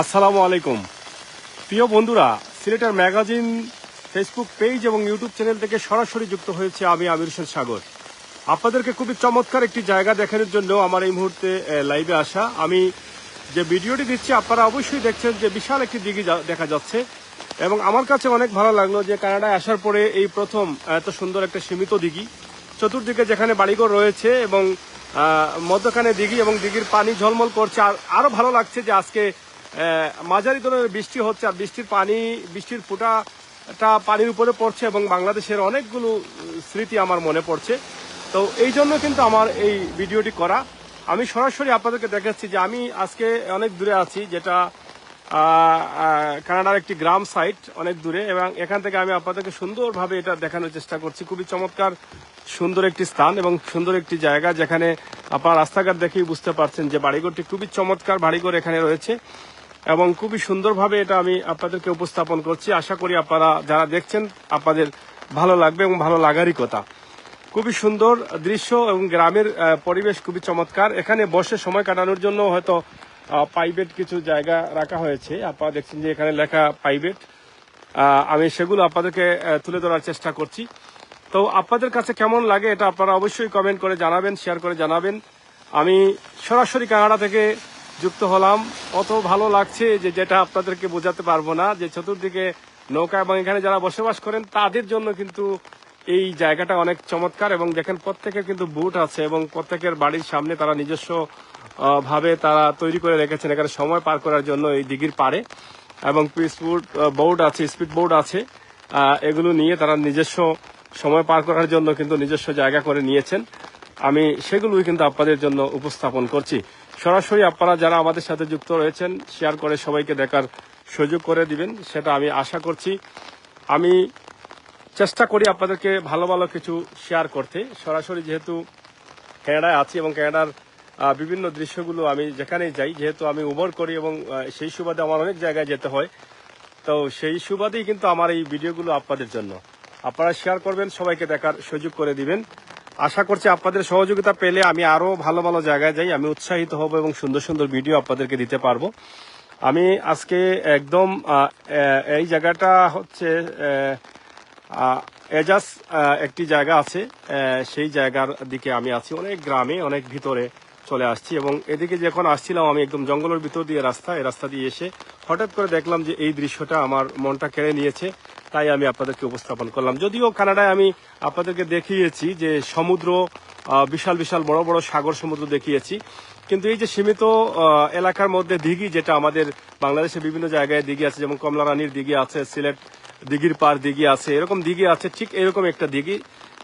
আসসালামু আলাইকুম। প্রিয় বন্ধুরা, সিলেটের ম্যাগাজিন, ফেসবুক পেজ এবং ইউটিউব চ্যানেল থেকে সরাসরি যুক্ত হয়েছে আমি আমির হোসেন সাগর। আপনাদেরকে খুবই চমৎকার একটি জায়গা দেখানোর জন্য আমার এই মুহূর্তে লাইভে আসা। আমি যে ভিডিওটি দিচ্ছি, আপনারা অবশ্যই দেখছেন যে বিশাল একটি দিঘি দেখা যাচ্ছে। এবং আমার কাছে অনেক ভালো লাগল যে কানাডায় আসার পরে এই প্রথম, এত সুন্দর একটা সীমিত দিঘি। চতুর্দিকে যেখানে বাড়িঘর রয়েছে এবং মধ্যখানে দিঘি এবং দিঘির পানি ঝলমল করছে। আর আরও ভালো লাগছে যে আজকে মাঝারি ধরনের বৃষ্টি হচ্ছে আর বৃষ্টির পানি, বৃষ্টির ফোঁটাটা পানির উপরে পড়ছে এবং বাংলাদেশের অনেকগুলো স্মৃতি আমার মনে পড়ছে। তো এই জন্য কিন্তু আমার এই ভিডিওটি করা। আমি সরাসরি আপনাদেরকে দেখাচ্ছি যে আমি আজকে অনেক দূরে আছি, যেটা কানাডার একটি গ্রাম সাইট অনেক দূরে এবং এখান থেকে আমি আপনাদেরকে সুন্দরভাবে এটা দেখানোর চেষ্টা করছি। খুবই চমৎকার, সুন্দর একটি স্থান এবং সুন্দর একটি জায়গা যেখানে আপনার রাস্তাঘাট দেখেই বুঝতে পারছেন যে বাড়িঘরটি খুবই চমৎকার বাড়িঘর এখানে রয়েছে। এবং খুবই সুন্দরভাবে এটা আমি আপনাদেরকে উপস্থাপন করছি। আশা করি আপনারা যারা দেখছেন, আপনাদের ভালো লাগবে এবং ভালো লাগারই কথা। খুবই সুন্দর দৃশ্য এবং গ্রামের পরিবেশ খুবই চমৎকার। এখানে বসে সময় কাটানোর জন্য হয়তো প্রাইভেট কিছু জায়গা রাখা হয়েছে। আপনারা দেখছেন যে এখানে লেখা প্রাইভেট আমি সেগুলো আপনাদেরকে তুলে ধরার চেষ্টা করছি। তো আপনাদের কাছে কেমন লাগে এটা আপনারা অবশ্যই কমেন্ট করে জানাবেন শেয়ার করে জানাবেন। আমি সরাসরি কানাডা থেকে যুক্ত হলাম। অত ভালো লাগছে যে যেটা আপনাদেরকে বোঝাতে পারব না, যে চতুর্দিকে নৌকা এবং এখানে যারা বসবাস করেন, তাদের জন্য কিন্তু এই জায়গাটা অনেক চমৎকার এবং দেখেন প্রত্যেকের কিন্তু বুট আছে এবং প্রত্যেকের বাড়ির সামনে তারা নিজস্ব ভাবে তারা তৈরি করে রেখেছেন। এখানে সময় পার করার জন্য এই দিঘির পাড়ে এবং স্পিড বোর্ড আছে স্পিড বোর্ড আছে এগুলো নিয়ে তারা নিজস্ব সময় পার করার জন্য কিন্তু নিজস্ব জায়গা করে নিয়েছেন। আমি সেগুলোই কিন্তু আপনাদের জন্য উপস্থাপন করছি। সরাসরি আপনারা যারা আমাদের সাথে যুক্ত রয়েছেন শেয়ার করে সবাইকে দেখার সুযোগ করে দিবেন, সেটা আমি আশা করছি। আমি চেষ্টা করি আপনাদেরকে ভালো ভালো কিছু শেয়ার করতে। সরাসরি যেহেতু ক্যানাডায় আছি এবং ক্যানাডার বিভিন্ন দৃশ্যগুলো আমি যেখানেই যাই, যেহেতু আমি উবর করি এবং সেই সুবাদে আমার অনেক জায়গায় যেতে হয়, তো সেই সুবাদেই কিন্তু আমার এই ভিডিওগুলো আপনাদের জন্য। আপনারা শেয়ার করবেন, সবাইকে দেখার সুযোগ করে দিবেন। আশা করছি আপনাদের সহযোগিতা পেলে আমি আরও ভালো ভালো জায়গায় যাই আমি উৎসাহিত হব এবং সুন্দর সুন্দর ভিডিও আপনাদেরকে দিতে পারব। আমি আজকে একদম এই জায়গাটা হচ্ছে আহ, একটি জায়গা আছে সেই জায়গার দিকে আমি আছি। অনেক গ্রামে অনেক ভিতরে চলে আসছি এবং এদিকে যখন আসছিলাম আমি একদম জঙ্গলের ভিতর দিয়ে রাস্তা এই রাস্তা দিয়ে এসে হঠাৎ করে দেখলাম যে এই দৃশ্যটা আমার মনটা কেড়ে নিয়েছে। তাই আমি আপনাদেরকে উপস্থাপন করলাম। যদিও কানাডায় আমি আপনাদেরকে দেখিয়েছি যে সমুদ্র বিশাল বিশাল, বড় বড় সাগর সমুদ্র দেখিয়েছি। কিন্তু এই যে সীমিত এলাকার মধ্যে দিঘি, যেটা আমাদের বাংলাদেশে বিভিন্ন জায়গায় দিঘি আছে, যেমন কমলারানীর দিঘি আছে, সিলেট দিঘির পার দিঘি আছে, এরকম দিঘি আছে, ঠিক এরকম একটা দিঘি।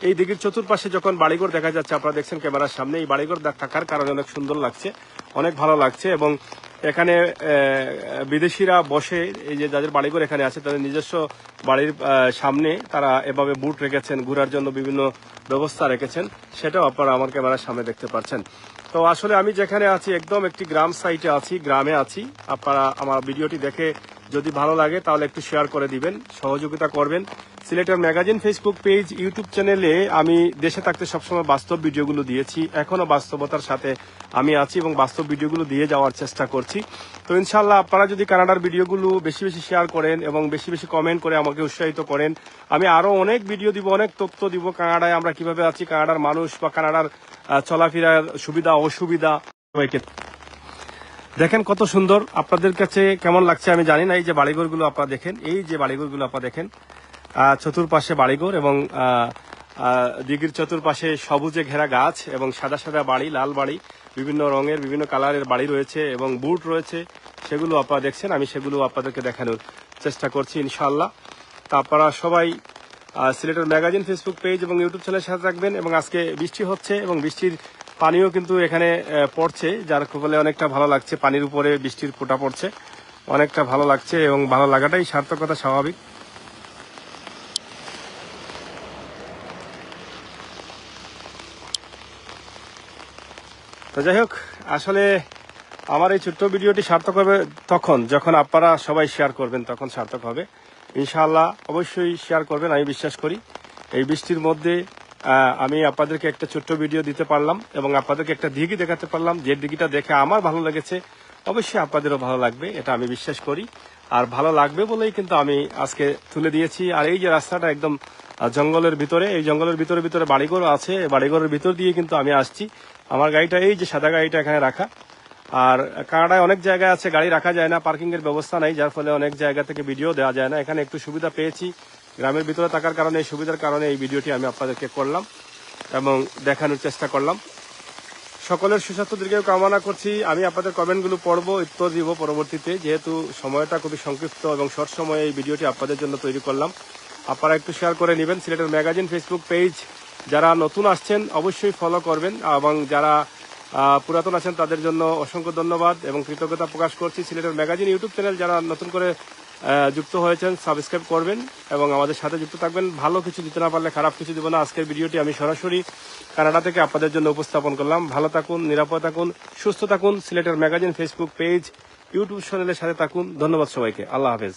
এই দিঘির চতুর্পাশে যখন বাড়িঘর দেখা যাচ্ছে, আপনারা দেখছেন ক্যামেরার সামনে, এই বাড়িঘর থাকার কারণে অনেক সুন্দর লাগছে, অনেক ভালো লাগছে এবং এখানে বিদেশিরা বসে এই যে যাদের বাড়িঘর এখানে আছে, তাদের নিজস্ব বাড়ির সামনে তারা এভাবে বুট রেখেছেন, ঘোরার জন্য বিভিন্ন ব্যবস্থা রেখেছেন। সেটাও আপনারা আমার ক্যামেরার সামনে দেখতে পাচ্ছেন তো আসলে আমি যেখানে আছি, একদম একটি গ্রাম সাইটে আছি, গ্রামে আছি। আপনারা আমার ভিডিওটি দেখে যদি ভালো লাগে, তাহলে একটু শেয়ার করে দিবেন, সহযোগিতা করবেন। সিলেটের ম্যাগাজিন ফেসবুক পেজ ইউটিউব চ্যানেলে আমি দেশে থাকতে সবসময় বাস্তব ভিডিওগুলো দিয়েছি। এখনও বাস্তবতার সাথে আমি আছি এবং বাস্তব ভিডিওগুলো দিয়ে যাওয়ার চেষ্টা করছি। তো ইনশাল্লাহ আপনারা যদি কানাডার ভিডিওগুলো বেশি বেশি শেয়ার করেন এবং বেশি বেশি কমেন্ট করে আমাকে উৎসাহিত করেন, আমি আরও অনেক ভিডিও দিব, অনেক তথ্য দিব কানাডায়, আমরা কীভাবে আছি, কানাডার মানুষ বা কানাডার চলাফেরার সুবিধা, অসুবিধা। দেখেন কত সুন্দর আপনাদের কাছে কেমন লাগছে আমি জানি না, এই যে বাড়িঘরগুলো আপনারা দেখেন, এই যে বাড়িঘরগুলো আপনারা দেখেন চতুর্পাশে বাড়িঘর এবং দিঘির চতুর্পাশে সবুজে ঘেরা গাছ এবং সাদা সাদা বাড়ি, লাল বাড়ি, বিভিন্ন রঙের, বিভিন্ন কালারের বাড়ি রয়েছে এবং বুট রয়েছে, সেগুলো আপনারা দেখছেন, আমি সেগুলো আপনাদেরকে দেখানোর চেষ্টা করছি ইনশাল্লাহ তা আপনারা সবাই সিলেটের ম্যাগাজিন, ফেসবুক পেজ এবং ইউটিউব চ্যানেলের সাথে থাকবেন এবং আজকে বৃষ্টি হচ্ছে এবং বৃষ্টির পানিও কিন্তু এখানে পড়ছে, যার ফলে অনেকটা ভালো লাগছে। পানির উপরে বৃষ্টির ফোঁটা পড়ছে। অনেকটা ভালো লাগছে এবং ভালো লাগাটাই সার্থকতা স্বাভাবিক। তো যাই হোক, আসলে আমার এই ছোট্ট ভিডিওটি সার্থক হবে তখন, যখন আপনারা সবাই শেয়ার করবেন, তখন সার্থক হবে। ইনশাআল্লাহ অবশ্যই শেয়ার করবেন, আমি বিশ্বাস করি। এই বৃষ্টির মধ্যে আমি আপনাদেরকে একটা ছোট্ট ভিডিও দিতে পারলাম এবং আপনাদেরকে একটা দিঘি দেখাতে পারলাম। যে দিঘিটা দেখে আমার ভালো লেগেছে, অবশ্যই আপনাদেরও ভালো লাগবে, এটা আমি বিশ্বাস করি। আর ভালো লাগবে বলেই কিন্তু আমি আজকে তুলে দিয়েছি। আর এই যে রাস্তাটা একদম জঙ্গলের ভিতরে, এই জঙ্গলের ভিতরে ভিতরে বাড়িঘর আছে বাড়িঘরের ভিতর দিয়ে কিন্তু আমি আসছি। আমার গাড়িটা, এই যে সাদা গাড়িটা এখানে রাখা। আর কানাডায় অনেক জায়গায় আছে, গাড়ি রাখা যায় না পার্কিং এর ব্যবস্থা নাই, যার ফলে অনেক জায়গা থেকে ভিডিও দেওয়া যায় না। এখানে একটু সুবিধা পেয়েছি। গ্রামের ভিতরে থাকার কারণে, এই সুবিধার কারণে এই ভিডিওটি আমি আপনাদেরকে করলাম এবং দেখানোর চেষ্টা করলাম। সকলের সুস্বাস্থ্য দীর্ঘ কামনা করছি। আমি আপনাদের কমেন্টগুলো পড়ব, উত্তর দিব পরবর্তীতে। যেহেতু সময়টা খুবই সংক্ষিপ্ত এবং শর্ট সময়ে এই ভিডিওটি আপনাদের জন্য তৈরি করলাম, আপনারা একটু শেয়ার করে নেবেন। সিলেটের ম্যাগাজিন ফেসবুক পেজ যারা নতুন আসছেন, অবশ্যই ফলো করবেন এবং যারা পুরাতন আছেন, তাদের জন্য অসংখ্য ধন্যবাদ এবং কৃতজ্ঞতা প্রকাশ করছি। সিলেটের ম্যাগাজিন ইউটিউব চ্যানেল যারা নতুন করে যুক্ত হয়েছেন সাবস্ক্রাইব করবেন এবং আমাদের সাথে যুক্ত থাকবেন। ভালো কিছু দিতে না পারলে খারাপ কিছু দিব না। আজকের ভিডিওটি আমি সরাসরি কানাডা থেকে আপনাদের জন্য উপস্থাপন করলাম। ভালো থাকুন, নিরাপদ থাকুন, সুস্থ থাকুন। সিলেটের ম্যাগাজিন ফেসবুক পেজ ইউটিউব চ্যানেলের সাথে থাকুন। ধন্যবাদ সবাইকে। আল্লাহ হাফেজ।